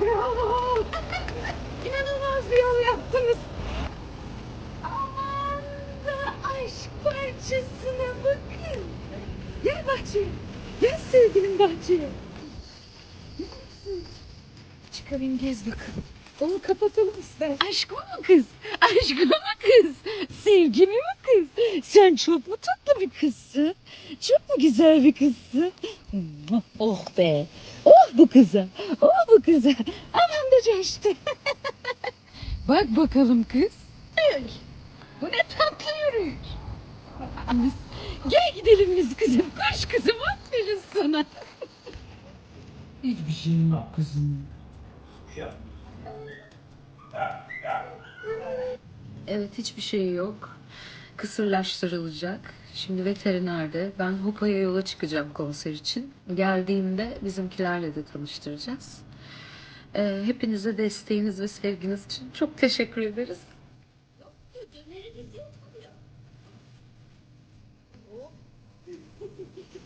Bravo. İnanılmaz bir yol yaptınız. Aman da aşk parçasına bakın. Gel bahçeye. Gel sevgilim bahçeye. Çıkarayım gez bakalım. Onu kapatalım ister. Aşk mı kız? Aşk mı kız? Sevgi mi kız? Sen çok mu tatlı bir kızsın? Çok mu güzel bir kızsın? Oh be. Oh bu kıza. Oh bu kıza. Aman da coştu. Bak bakalım kız. Ay, Bu ne tatlı yürüyüş. Gel gidelim biz kızım. Koş kızım. Aferin sana. Hiçbir şeyim yok kızım. Evet hiçbir şey yok. Kısırlaştırılacak. Şimdi veterinerde. Ben Hopa'ya yola çıkacağım konser için. Geldiğimde bizimkilerle de tanıştıracağız. Ee, hepinize desteğiniz ve sevginiz için çok teşekkür ederiz.